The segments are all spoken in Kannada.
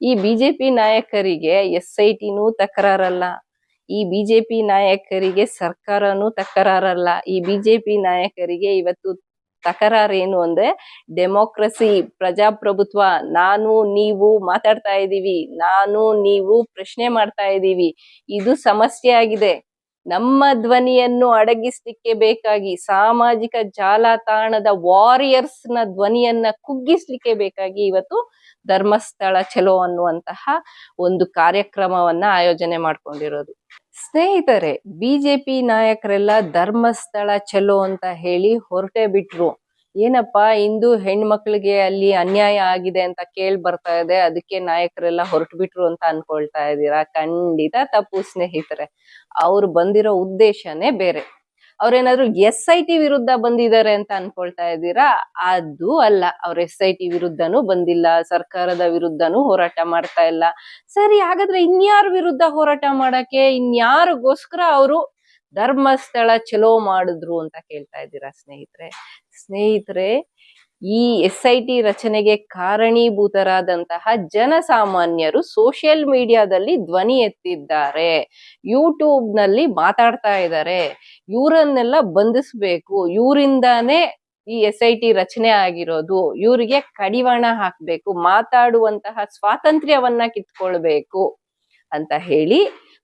ಈ ಬಿಜೆಪಿ ನಾಯಕರಿಗೆ ಎಸ್ ಐ ಟಿನೂ ತಕರಾರಲ್ಲ. ಈ ಬಿಜೆಪಿ ನಾಯಕರಿಗೆ ಸರ್ಕಾರನೂ ತಕರಾರಲ್ಲ. ಈ ಬಿಜೆಪಿ ನಾಯಕರಿಗೆ ಇವತ್ತು ತಕರಾರೇನು ಅಂದ್ರೆ ಡೆಮೋಕ್ರಸಿ, ಪ್ರಜಾಪ್ರಭುತ್ವ, ನಾನು, ನೀವು ಮಾತಾಡ್ತಾ ಇದ್ದೀವಿ. ನಾನು, ನೀವು ಪ್ರಶ್ನೆ ಮಾಡ್ತಾ ಇದ್ದೀವಿ. ಇದು ಸಮಸ್ಯೆ ಆಗಿದೆ. ನಮ್ಮ ಧ್ವನಿಯನ್ನು ಅಡಗಿಸ್ಲಿಕ್ಕೆ ಬೇಕಾಗಿ, ಸಾಮಾಜಿಕ ಜಾಲತಾಣದ ವಾರಿಯರ್ಸ್ನ ಧ್ವನಿಯನ್ನ ಕುಗ್ಗಿಸ್ಲಿಕ್ಕೆ ಬೇಕಾಗಿ ಇವತ್ತು ಧರ್ಮಸ್ಥಳ ಚಲೋ ಅನ್ನುವಂತಹ ಒಂದು ಕಾರ್ಯಕ್ರಮವನ್ನ ಆಯೋಜನೆ ಮಾಡ್ಕೊಂಡಿರೋದು. ಸ್ನೇಹಿತರೆ, ಬಿಜೆಪಿ ನಾಯಕರೆಲ್ಲ ಧರ್ಮಸ್ಥಳ ಚಲೋ ಅಂತ ಹೇಳಿ ಹೊರಟೆ ಬಿಟ್ರು. ಏನಪ್ಪಾ, ಇಂದು ಹೆಣ್ಮಕ್ಳಿಗೆ ಅಲ್ಲಿ ಅನ್ಯಾಯ ಆಗಿದೆ ಅಂತ ಕೇಳಿ ಬರ್ತಾ ಇದೆ, ಅದಕ್ಕೆ ನಾಯಕರೆಲ್ಲ ಹೊರಟು ಬಿಟ್ರು ಅಂತ ಅನ್ಕೊಳ್ತಾ ಇದ್ದೀರಾ ಖಂಡಿತ ತಪ್ಪು ಸ್ನೇಹಿತರೆ. ಅವ್ರು ಬಂದಿರೋ ಉದ್ದೇಶನೇ ಬೇರೆ. ಅವ್ರೇನಾದ್ರು ಎಸ್ ಐ ಟಿ ವಿರುದ್ಧ ಬಂದಿದ್ದಾರೆ ಅಂತ ಅನ್ಕೊಳ್ತಾ ಇದ್ದೀರಾ? ಅದು ಅಲ್ಲ, ಅವ್ರ ಎಸ್ ಐ ಟಿ ವಿರುದ್ಧನೂ ಬಂದಿಲ್ಲ, ಸರ್ಕಾರದ ವಿರುದ್ಧನೂ ಹೋರಾಟ ಮಾಡ್ತಾ ಇಲ್ಲ. ಸರಿ, ಹಾಗಾದ್ರೆ ಇನ್ಯಾರ ವಿರುದ್ಧ ಹೋರಾಟ ಮಾಡಕ್ಕೆ, ಇನ್ಯಾರಿಗೋಸ್ಕರ ಅವರು ಧರ್ಮಸ್ಥಳ ಚಲೋ ಮಾಡಿದ್ರು ಅಂತ ಕೇಳ್ತಾ ಇದ್ದೀರಾ ಸ್ನೇಹಿತರೆ? ಸ್ನೇಹಿತರೆ ಈ ಎಸ್ ಐ ಟಿ ರಚನೆಗೆ ಕಾರಣೀಭೂತರಾದಂತಹ ಜನಸಾಮಾನ್ಯರು ಸೋಷಿಯಲ್ ಮೀಡಿಯಾದಲ್ಲಿ ಧ್ವನಿ ಎತ್ತಿದ್ದಾರೆ. ಯೂಟ್ಯೂಬ್ನಲ್ಲಿ ಮಾತಾಡ್ತಾ ಇದ್ದಾರೆ. ಇವರನ್ನೆಲ್ಲ ಬಂಧಿಸ್ಬೇಕು. ಇವರಿಂದಾನೇ ಈ ಎಸ್ ಐ ಟಿ ರಚನೆ ಆಗಿರೋದು. ಇವರಿಗೆ ಕಡಿವಾಣ ಹಾಕ್ಬೇಕು. ಮಾತಾಡುವಂತಹ ಸ್ವಾತಂತ್ರ್ಯವನ್ನ ಕಿತ್ಕೊಳ್ಬೇಕು ಅಂತ ಹೇಳಿ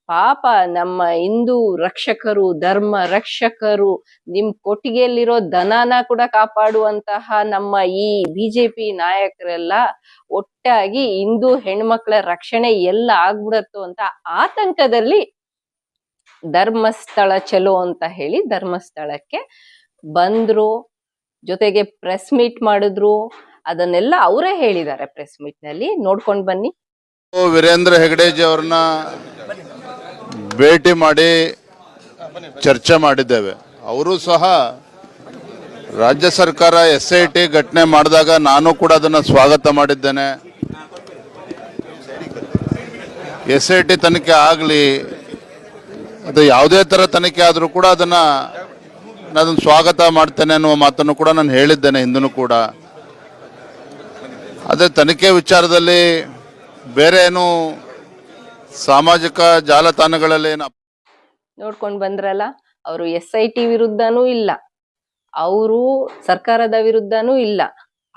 ಪಾಪ ನಮ್ಮ ಹಿಂದೂ ರಕ್ಷಕರು, ಧರ್ಮ ರಕ್ಷಕರು, ನಿಮ್ ಕೊಟ್ಟಿಗೆಯಲ್ಲಿರೋ ದನನ ಕೂಡ ಕಾಪಾಡುವಂತಹ ನಮ್ಮ ಈ ಬಿಜೆಪಿ ನಾಯಕರೆಲ್ಲ ಒಟ್ಟಾಗಿ ಹಿಂದೂ ಹೆಣ್ಮಕ್ಳ ರಕ್ಷಣೆ ಎಲ್ಲ ಆಗ್ಬಿಡತ್ತೋ ಅಂತ ಆತಂಕದಲ್ಲಿ ಧರ್ಮಸ್ಥಳ ಚಲೋ ಅಂತ ಹೇಳಿ ಧರ್ಮಸ್ಥಳಕ್ಕೆ ಬಂದ್ರು. ಜೊತೆಗೆ ಪ್ರೆಸ್ ಮೀಟ್ ಮಾಡಿದ್ರು. ಅದನ್ನೆಲ್ಲ ಅವರೇ ಹೇಳಿದ್ದಾರೆ ಪ್ರೆಸ್ ಮೀಟ್ನಲ್ಲಿ. ನೋಡ್ಕೊಂಡ್ ಬನ್ನಿ. ವೀರೇಂದ್ರ ಹೆಗಡೆಜಿ ಅವ್ರನ್ನ ಭೇಟಿ ಮಾಡಿ ಚರ್ಚೆ ಮಾಡಿದ್ದೇವೆ. ಅವರು ಸಹ ರಾಜ್ಯ ಸರ್ಕಾರ ಎಸ್ ಐ ಟಿ ಘಟನೆ ಮಾಡಿದಾಗ ನಾನು ಕೂಡ ಅದನ್ನು ಸ್ವಾಗತ ಮಾಡಿದ್ದೇನೆ. ಎಸ್ ಐ ಟಿ ತನಿಖೆ ಆಗಲಿ, ಅದು ಯಾವುದೇ ಥರ ತನಿಖೆ ಆದರೂ ಕೂಡ ಅದನ್ನು ನಾನು ಸ್ವಾಗತ ಮಾಡ್ತೇನೆ ಅನ್ನುವ ಮಾತನ್ನು ಕೂಡ ನಾನು ಹೇಳಿದ್ದೇನೆ ಹಿಂದೂ ಕೂಡ. ಅದೇ ತನಿಖೆ ವಿಚಾರದಲ್ಲಿ ಬೇರೆ ಏನು ಸಾಮಾಜಿಕ ಜಾಲತಾಣಗಳಲ್ಲಿ ನೋಡ್ಕೊಂಡು ಬಂದ್ರಲ್ಲ, ಅವರು ಎಸ್ ಐ ಟಿ ವಿರುದ್ಧನೂ ಇಲ್ಲ. ಅವರು ಸರ್ಕಾರದ ವಿರುದ್ಧನೂ ಇಲ್ಲ.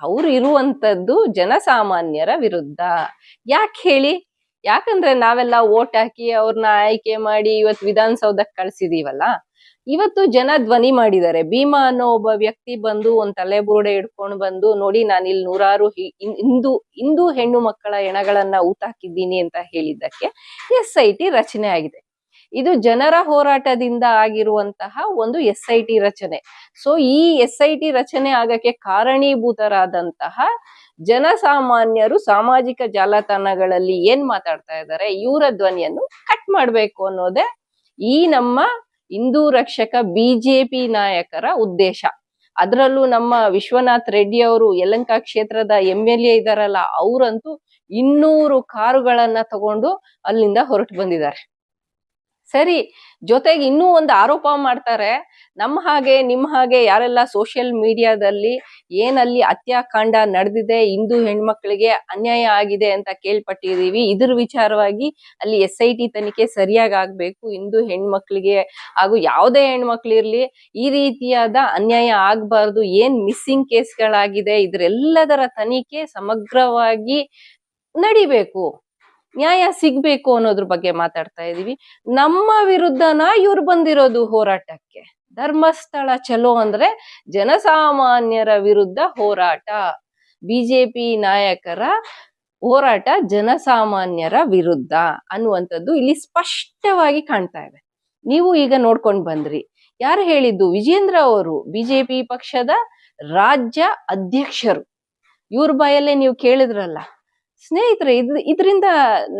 ಅವ್ರು ಇರುವಂತದ್ದು ಜನಸಾಮಾನ್ಯರ ವಿರುದ್ಧ. ಯಾಕೆ ಹೇಳಿ? ಯಾಕಂದ್ರೆ ನಾವೆಲ್ಲ ಓಟ್ ಹಾಕಿ ಅವ್ರನ್ನ ಆಯ್ಕೆ ಮಾಡಿ ಇವತ್ತು ವಿಧಾನಸೌಧಕ್ಕೆ ಕಳ್ಸಿದೀವಲ್ಲ? ಇವತ್ತು ಜನ ಧ್ವನಿ ಮಾಡಿದ್ದಾರೆ. ಭೀಮಾ ಅನ್ನೋ ಒಬ್ಬ ವ್ಯಕ್ತಿ ಬಂದು ಒಂದ್ ತಲೆಬುರುಡೆ ಹಿಡ್ಕೊಂಡು ಬಂದು, ನೋಡಿ, ನಾನು ಇಲ್ಲಿ ನೂರಾರು ಹಿಂದೂ ಹಿಂದೂ ಹೆಣ್ಣು ಮಕ್ಕಳ ಎಣಗಳನ್ನ ಊತ ಹಾಕಿದ್ದೀನಿ ಅಂತ ಹೇಳಿದ್ದಕ್ಕೆ ಎಸ್ ಐ ಟಿ ರಚನೆ ಆಗಿದೆ. ಇದು ಜನರ ಹೋರಾಟದಿಂದ ಆಗಿರುವಂತಹ ಒಂದು ಎಸ್ ಐ ಟಿ ರಚನೆ. ಸೊ ಈ ಎಸ್ ಐ ಟಿ ರಚನೆ ಆಗಕ್ಕೆ ಕಾರಣೀಭೂತರಾದಂತಹ ಜನಸಾಮಾನ್ಯರು ಸಾಮಾಜಿಕ ಜಾಲತಾಣಗಳಲ್ಲಿ ಏನ್ ಮಾತಾಡ್ತಾ ಇದ್ದಾರೆ, ಇವರ ಧ್ವನಿಯನ್ನು ಕಟ್ ಮಾಡ್ಬೇಕು ಅನ್ನೋದೇ ಈ ನಮ್ಮ ಹಿಂದೂ ರಕ್ಷಕ ಬಿಜೆಪಿ ನಾಯಕರ ಉದ್ದೇಶ. ಅದರಲ್ಲೂ ನಮ್ಮ ವಿಶ್ವನಾಥ್ ರೆಡ್ಡಿ ಅವರು, ಯಲಂಕ ಕ್ಷೇತ್ರದ ಎಂ ಎಲ್ ಎ ಇದಾರಲ್ಲ, ಅವರಂತೂ ಇನ್ನೂರು ಕಾರುಗಳನ್ನ ತಗೊಂಡು ಅಲ್ಲಿಂದ ಹೊರಟು ಬಂದಿದ್ದಾರೆ. ಸರಿ, ಜೊತೆಗೆ ಇನ್ನೂ ಒಂದು ಆರೋಪ ಮಾಡ್ತಾರೆ. ನಮ್ಮ ಹಾಗೆ, ನಿಮ್ಮ ಹಾಗೆ ಯಾರೆಲ್ಲ ಸೋಷಿಯಲ್ ಮೀಡಿಯಾದಲ್ಲಿ ಏನಲ್ಲಿ ಹತ್ಯಾಕಾಂಡ ನಡೆದಿದೆ ಹಿಂದೂ ಹೆಣ್ಮಕ್ಳಿಗೆ ಅನ್ಯಾಯ ಆಗಿದೆ ಅಂತ ಕೇಳ್ಪಟ್ಟಿದ್ದೀವಿ, ಇದ್ರ ವಿಚಾರವಾಗಿ ಅಲ್ಲಿ ಎಸ್ ಐ ಟಿ ತನಿಖೆ ಸರಿಯಾಗಿ ಆಗ್ಬೇಕು ಹಿಂದೂ ಹೆಣ್ಮಕ್ಳಿಗೆ ಹಾಗೂ ಯಾವುದೇ ಹೆಣ್ಮಕ್ಳಿರ್ಲಿ ಈ ರೀತಿಯಾದ ಅನ್ಯಾಯ ಆಗ್ಬಾರ್ದು, ಏನ್ ಮಿಸ್ಸಿಂಗ್ ಕೇಸ್ಗಳಾಗಿದೆ ಇದ್ರೆಲ್ಲದರ ತನಿಖೆ ಸಮಗ್ರವಾಗಿ ನಡಿಬೇಕು. ನ್ಯಾಯ ಸಿಗ್ಬೇಕು ಅನ್ನೋದ್ರ ಬಗ್ಗೆ ಮಾತಾಡ್ತಾ ಇದೀವಿ. ನಮ್ಮ ವಿರುದ್ಧನ ಇವ್ರು ಬಂದಿರೋದು ಹೋರಾಟಕ್ಕೆ. ಧರ್ಮಸ್ಥಳ ಚಲೋ ಅಂದ್ರೆ ಜನಸಾಮಾನ್ಯರ ವಿರುದ್ಧ ಹೋರಾಟ. ಬಿಜೆಪಿ ನಾಯಕರ ಹೋರಾಟ ಜನಸಾಮಾನ್ಯರ ವಿರುದ್ಧ ಅನ್ನುವಂಥದ್ದು ಇಲ್ಲಿ ಸ್ಪಷ್ಟವಾಗಿ ಕಾಣ್ತಾ ಇದೆ. ನೀವು ಈಗ ನೋಡ್ಕೊಂಡ್ ಬಂದ್ರಿ. ಯಾರು ಹೇಳಿದ್ದು? ವಿಜೇಂದ್ರ ಅವರು, ಬಿಜೆಪಿ ಪಕ್ಷದ ರಾಜ್ಯ ಅಧ್ಯಕ್ಷರು. ಇವ್ರ ಬಾಯಲ್ಲೇ ನೀವು ಕೇಳಿದ್ರಲ್ಲ ಸ್ನೇಹಿತರೆ, ಇದ್, ಇದರಿಂದ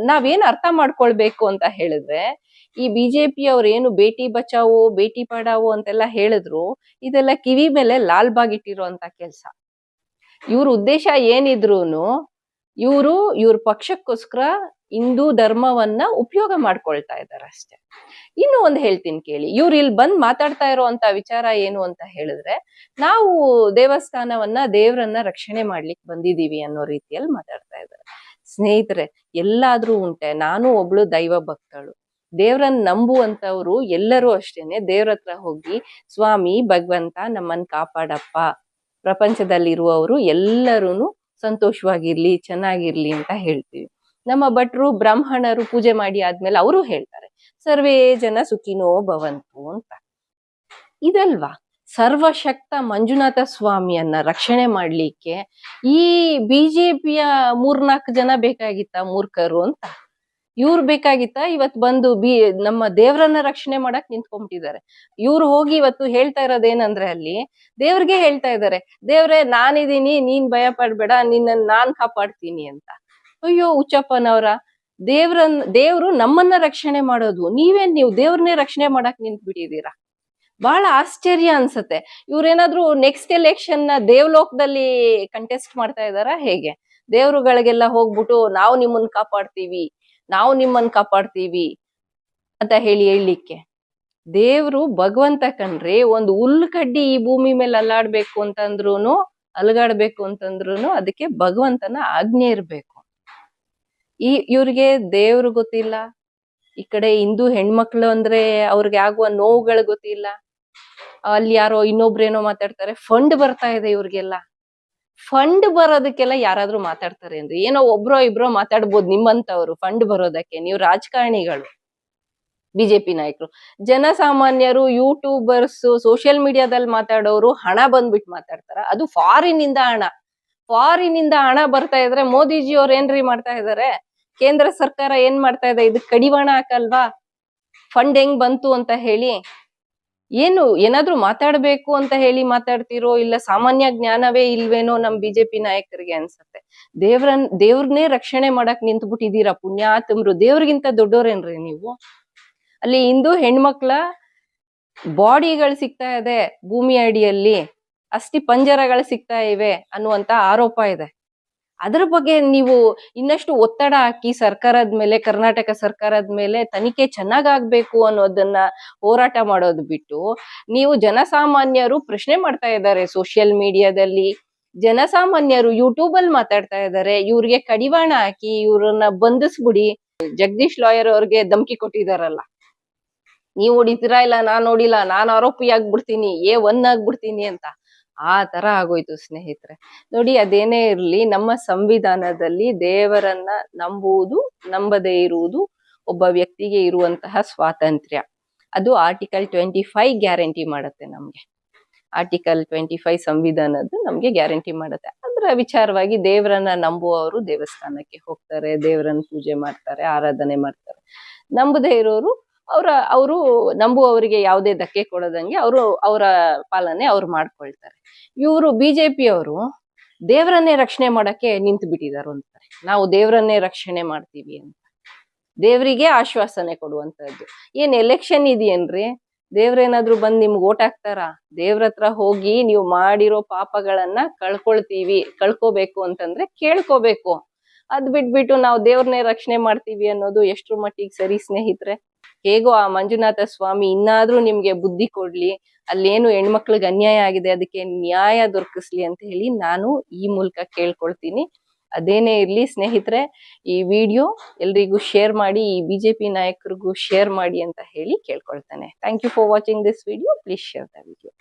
ನಾವೇನ್ ಅರ್ಥ ಮಾಡ್ಕೊಳ್ಬೇಕು ಅಂತ ಹೇಳಿದ್ರೆ, ಈ ಬಿಜೆಪಿ ಅವ್ರು ಏನು ಭೇಟಿ ಬಚಾವೋ ಭೇಟಿ ಪಡಾವೋ ಅಂತೆಲ್ಲ ಹೇಳಿದ್ರು, ಇದೆಲ್ಲ ಕಿವಿ ಮೇಲೆ ಲಾಲ್ಬಾಗ್ ಇಟ್ಟಿರೋ ಇಟ್ಟಿರುವಂತ ಕೆಲ್ಸ. ಇವ್ರ ಉದ್ದೇಶ ಏನಿದ್ರೂನು ಇವರು, ಇವ್ರ ಪಕ್ಷಕ್ಕೋಸ್ಕರ ಹಿಂದೂ ಧರ್ಮವನ್ನ ಉಪಯೋಗ ಮಾಡ್ಕೊಳ್ತಾ ಇದ್ದಾರೆ ಅಷ್ಟೇ. ಇನ್ನು ಒಂದು ಹೇಳ್ತೀನಿ ಕೇಳಿ, ಇವ್ರು ಇಲ್ಲಿ ಬಂದ್ ಮಾತಾಡ್ತಾ ಇರೋಂತ ವಿಚಾರ ಏನು ಅಂತ ಹೇಳಿದ್ರೆ, ನಾವು ದೇವಸ್ಥಾನವನ್ನ ದೇವರನ್ನ ರಕ್ಷಣೆ ಮಾಡ್ಲಿಕ್ಕೆ ಬಂದಿದೀವಿ ಅನ್ನೋ ರೀತಿಯಲ್ಲಿ ಮಾತಾಡ್ತಾ ಇದ್ದಾರೆ ಸ್ನೇಹಿತರೆ, ಎಲ್ಲಾದ್ರೂ ಉಂಟೆ, ನಾನು ಒಬ್ಳು ದೈವ ಭಕ್ತಳು. ದೇವ್ರನ್ನ ನಂಬುವಂತವ್ರು ಎಲ್ಲರೂ ಅಷ್ಟೇನೆ, ದೇವ್ರ ಹತ್ರ ಹೋಗಿ, ಸ್ವಾಮಿ ಭಗವಂತ ನಮ್ಮನ್ ಕಾಪಾಡಪ್ಪ. ಪ್ರಪಂಚದಲ್ಲಿರುವವರು ಎಲ್ಲರೂ ಸಂತೋಷವಾಗಿರ್ಲಿ, ಚೆನ್ನಾಗಿರ್ಲಿ ಅಂತ ಹೇಳ್ತೀವಿ. ನಮ್ಮ ಭಟ್ರು ಬ್ರಾಹ್ಮಣರು ಪೂಜೆ ಮಾಡಿ ಆದ್ಮೇಲೆ ಅವರು ಹೇಳ್ತಾರೆ, ಸರ್ವೇ ಜನ ಸುಖಿನೋ ಭವಂತು ಅಂತ. ಇದಲ್ವಾ? ಸರ್ವಶಕ್ತ ಮಂಜುನಾಥ ಸ್ವಾಮಿಯನ್ನ ರಕ್ಷಣೆ ಮಾಡ್ಲಿಕ್ಕೆ ಈ ಬಿಜೆಪಿಯ ಮೂರ್ನಾಲ್ಕು ಜನ ಬೇಕಾಗಿತ್ತ ಮೂರ್ಖರು ಅಂತ? ಇವ್ರು ಬೇಕಾಗಿತ್ತ ಇವತ್ ಬಂದು ಬಿ, ನಮ್ಮ ದೇವರನ್ನ ರಕ್ಷಣೆ ಮಾಡಕ್ ನಿಂತ್ಕೊಂಡ್ಬಿಟ್ಟಿದ್ದಾರೆ ಇವ್ರು ಹೋಗಿ ಇವತ್ತು ಹೇಳ್ತಾ ಇರೋದೇನಂದ್ರೆ ಅಲ್ಲಿ, ದೇವ್ರಿಗೆ ಹೇಳ್ತಾ ಇದ್ದಾರೆ, ದೇವ್ರೆ, ನಾನಿದೀನಿ, ನೀನ್ ಭಯ ಪಡ್ಬೇಡ ನಿನ್ನ ನಾನ್ ಕಾಪಾಡ್ತೀನಿ ಅಂತ. ಅಯ್ಯೋ ಹುಚ್ಚಪ್ಪನವ್ರ ದೇವ್ರನ್, ದೇವ್ರು ನಮ್ಮನ್ನ ರಕ್ಷಣೆ ಮಾಡೋದು. ನೀವೇನ್ ನೀವು ದೇವ್ರನ್ನೇ ರಕ್ಷಣೆ ಮಾಡಕ್ ನಿಂತ್ ಬಿಟ್ಟಿದ್ದೀರಾ ಬಹಳ ಆಶ್ಚರ್ಯ ಅನ್ಸತ್ತೆ. ಇವ್ರೇನಾದ್ರೂ ನೆಕ್ಸ್ಟ್ ಎಲೆಕ್ಷನ್ನ ದೇವ್ಲೋಕದಲ್ಲಿ ಕಂಟೆಸ್ಟ್ ಮಾಡ್ತಾ ಇದಾರ ಹೇಗೆ? ದೇವ್ರುಗಳಿಗೆಲ್ಲ ಹೋಗ್ಬಿಟ್ಟು, ನಾವು ನಿಮ್ಮನ್ನ ಕಾಪಾಡ್ತೀವಿ. ನಾವು ನಿಮ್ಮನ್ನ ಕಾಪಾಡ್ತೀವಿ ಅಂತ ಹೇಳಿ ಹೇಳಲಿಕ್ಕೆ. ದೇವ್ರು ಭಗವಂತ ಕಣ್ರಿ ಒಂದು ಹುಲ್ ಕಡ್ಡಿ ಈ ಭೂಮಿ ಮೇಲೆ ಅಲ್ಲಾಡ್ಬೇಕು ಅಂತಂದ್ರೂನು, ಅಲಗಾಡ್ಬೇಕು ಅಂತಂದ್ರೂನು ಅದಕ್ಕೆ ಭಗವಂತನ ಆಜ್ಞೆ ಇರ್ಬೇಕು. ಈ ಇವ್ರಿಗೆ ದೇವ್ರು ಗೊತ್ತಿಲ್ಲ. ಈ ಕಡೆ ಹಿಂದೂ ಹೆಣ್ಮಕ್ಳು ಅಂದ್ರೆ ಅವ್ರಿಗೆ ಆಗುವ ನೋವುಗಳು ಗೊತ್ತಿಲ್ಲ. ಅಲ್ಲಿ ಯಾರೋ ಇನ್ನೊಬ್ರೇನೋ ಮಾತಾಡ್ತಾರೆ, ಫಂಡ್ ಬರ್ತಾ ಇದೆ ಇವ್ರಿಗೆಲ್ಲ. ಫಂಡ್ ಬರೋದಕ್ಕೆಲ್ಲ ಯಾರಾದ್ರೂ ಮಾತಾಡ್ತಾರೆ ಅಂದ್ರೆ ಏನೋ ಒಬ್ರೋ ಇಬ್ರೋ ಮಾತಾಡ್ಬೋದು ನಿಮ್ಮಂತವ್ರು ಫಂಡ್ ಬರೋದಕ್ಕೆ. ನೀವು ರಾಜಕಾರಣಿಗಳು, ಬಿಜೆಪಿ ನಾಯಕರು. ಜನಸಾಮಾನ್ಯರು ಯೂಟ್ಯೂಬರ್ಸ್ ಸೋಷಿಯಲ್ ಮೀಡಿಯಾದಲ್ಲಿ ಮಾತಾಡೋರು ಹಣ ಬಂದ್ಬಿಟ್ಟು ಮಾತಾಡ್ತಾರ. ಅದು ಫಾರಿನ್ ಇಂದ ಹಣ. ಫಾರಿನ್ ಇಂದ ಹಣ ಬರ್ತಾ ಇದ್ರೆ ಮೋದಿಜಿ ಅವ್ರು ಏನ್ರಿ ಮಾಡ್ತಾ ಇದಾರೆ? ಕೇಂದ್ರ ಸರ್ಕಾರ ಏನ್ ಮಾಡ್ತಾ ಇದೆ? ಇದಕ್ ಕಡಿವಾಣ ಹಾಕಲ್ವಾ? ಫಂಡ್ ಹೆಂಗ್ ಬಂತು ಅಂತ ಹೇಳಿ ಏನು, ಏನಾದ್ರೂ ಮಾತಾಡ್ಬೇಕು ಅಂತ ಹೇಳಿ ಮಾತಾಡ್ತಿರೋ ಇಲ್ಲ ಸಾಮಾನ್ಯ ಜ್ಞಾನವೇ ಇಲ್ವೇನೋ ನಮ್ ಬಿಜೆಪಿ ನಾಯಕರಿಗೆ ಅನ್ಸತ್ತೆ. ದೇವ್ರನ್ ದೇವ್ರನ್ನೇ ರಕ್ಷಣೆ ಮಾಡಕ್ ನಿಂತು ಬಿಟ್ಟಿದ್ದೀರಾ ಪುಣ್ಯಾತಮ್ರು ದೇವ್ರಿಗಿಂತ ದೊಡ್ಡೋರೇನ್ರಿ ನೀವು? ಅಲ್ಲಿ ಹಿಂದೂ ಹೆಣ್ಮಕ್ಳ ಬಾಡಿಗಳು ಸಿಗ್ತಾ ಇದೆ ಭೂಮಿ ಅಡಿಯಲ್ಲಿ. ಅಸ್ಥಿ ಪಂಜರಗಳು ಸಿಗ್ತಾ ಇವೆ ಅನ್ನುವಂತ ಆರೋಪ ಇದೆ. ಅದ್ರ ಬಗ್ಗೆ ನೀವು ಇನ್ನಷ್ಟು ಒತ್ತಡ ಹಾಕಿ ಸರ್ಕಾರದ ಮೇಲೆ, ಕರ್ನಾಟಕ ಸರ್ಕಾರದ ಮೇಲೆ ತನಿಖೆ ಚೆನ್ನಾಗಾಗ್ಬೇಕು ಅನ್ನೋದನ್ನ ಹೋರಾಟ ಮಾಡೋದು ಬಿಟ್ಟು ನೀವು ಜನಸಾಮಾನ್ಯರು ಪ್ರಶ್ನೆ ಮಾಡ್ತಾ ಇದ್ದಾರೆ ಸೋಷಿಯಲ್ ಮೀಡಿಯಾದಲ್ಲಿ. ಜನಸಾಮಾನ್ಯರು ಯೂಟ್ಯೂಬ್ ಅಲ್ಲಿ ಮಾತಾಡ್ತಾ ಇದ್ದಾರೆ. ಇವ್ರಿಗೆ ಕಡಿವಾಣ ಹಾಕಿ ಇವ್ರನ್ನ ಬಂಧಿಸ್ಬಿಡಿ. ಜಗದೀಶ್ ಲಾಯರ್ ಅವ್ರಿಗೆ ಧಮಕಿ ಕೊಟ್ಟಿದಾರಲ್ಲ. ನೀವು ಹೊಡಿತೀರಾ ಇಲ್ಲ, ನಾನ್ ನೋಡಿಲ್ಲ, ನಾನ್ ಆರೋಪಿ ಆಗ್ಬಿಡ್ತೀನಿ ಎ ಒನ್ ಆಗ್ಬಿಡ್ತೀನಿ ಅಂತ. ಆ ತರ ಆಗೋಯ್ತು ಸ್ನೇಹಿತರೆ. ನೋಡಿ, ಅದೇನೇ ಇರಲಿ, ನಮ್ಮ ಸಂವಿಧಾನದಲ್ಲಿ ದೇವರನ್ನ ನಂಬುವುದು, ನಂಬದೇ ಇರುವುದು, ಒಬ್ಬ ವ್ಯಕ್ತಿಗೆ ಇರುವಂತಹ ಸ್ವಾತಂತ್ರ್ಯ. ಅದು ಆರ್ಟಿಕಲ್ ಟ್ವೆಂಟಿ ಫೈವ್ ಗ್ಯಾರಂಟಿ ಮಾಡುತ್ತೆ ನಮ್ಗೆ. ಆರ್ಟಿಕಲ್ ಟ್ವೆಂಟಿ ಫೈವ್ ಸಂವಿಧಾನದ್ದು ನಮ್ಗೆ ಗ್ಯಾರಂಟಿ ಮಾಡುತ್ತೆ. ಅಂದ್ರೆ ವಿಚಾರವಾಗಿ ದೇವರನ್ನ ನಂಬುವವರು ದೇವಸ್ಥಾನಕ್ಕೆ ಹೋಗ್ತಾರೆ, ದೇವರನ್ನ ಪೂಜೆ ಮಾಡ್ತಾರೆ, ಆರಾಧನೆ ಮಾಡ್ತಾರೆ. ನಂಬದೇ ಇರೋರು ಅವರ, ಅವರು ನಂಬುವವರಿಗೆ ಯಾವುದೇ ಧಕ್ಕೆ ಕೊಡದಂಗೆ ಅವರು ಅವರ ಪಾಲನೆ ಅವ್ರು ಮಾಡ್ಕೊಳ್ತಾರೆ. ಇವರು ಬಿಜೆಪಿ ಅವರು ದೇವರನ್ನೇ ರಕ್ಷಣೆ ಮಾಡಕ್ಕೆ ನಿಂತು ಬಿಟ್ಟಿದ್ದಾರೆ ಅಂತಾರೆ. ನಾವು ದೇವರನ್ನೇ ರಕ್ಷಣೆ ಮಾಡ್ತೀವಿ ಅಂತ. ದೇವರಿಗೆ ಆಶ್ವಾಸನೆ ಕೊಡುವಂತದ್ದು ಏನ್ ಎಲೆಕ್ಷನ್ ಇದೆಯೇನ್ರಿ? ದೇವ್ರೇನಾದ್ರೂ ಬಂದ್ ನಿಮ್ಗೆ ಓಟ್ ಹಾಕ್ತಾರ? ದೇವ್ರ ಹತ್ರ ಹೋಗಿ ನೀವು ಮಾಡಿರೋ ಪಾಪಗಳನ್ನ ಕಳ್ಕೊಳ್ತೀವಿ, ಕಳ್ಕೋಬೇಕು ಅಂತಂದ್ರೆ ಕೇಳ್ಕೋಬೇಕು. ಅದ್ ಬಿಟ್ಬಿಟ್ಟು ನಾವು ದೇವ್ರನ್ನೇ ರಕ್ಷಣೆ ಮಾಡ್ತೀವಿ ಅನ್ನೋದು ಎಷ್ಟ್ರ ಮಟ್ಟಿಗೆ ಸರಿ ಸ್ನೇಹಿತರೆ? ಹೇಗೋ ಆ ಮಂಜುನಾಥ ಸ್ವಾಮಿ ಇನ್ನಾದ್ರೂ ನಿಮ್ಗೆ ಬುದ್ಧಿ ಕೊಡ್ಲಿ, ಅಲ್ಲೇನು ಹೆಣ್ಮಕ್ಳಿಗೆ ಅನ್ಯಾಯ ಆಗಿದೆ, ಅದಕ್ಕೆ ನ್ಯಾಯ ದೊರಕಿಸ್ಲಿ ಅಂತ ಹೇಳಿ ನಾನು ಈ ಮೂಲಕ ಕೇಳ್ಕೊಳ್ತೀನಿ. ಅದೇನೇ ಇರ್ಲಿ ಸ್ನೇಹಿತರೆ, ಈ ವಿಡಿಯೋ ಎಲ್ರಿಗೂ ಶೇರ್ ಮಾಡಿ, ಈ ಬಿಜೆಪಿ ನಾಯಕರಿಗೂ ಶೇರ್ ಮಾಡಿ ಅಂತ ಹೇಳಿ ಕೇಳ್ಕೊಳ್ತಾನೆ. Thank you for watching this video please share the video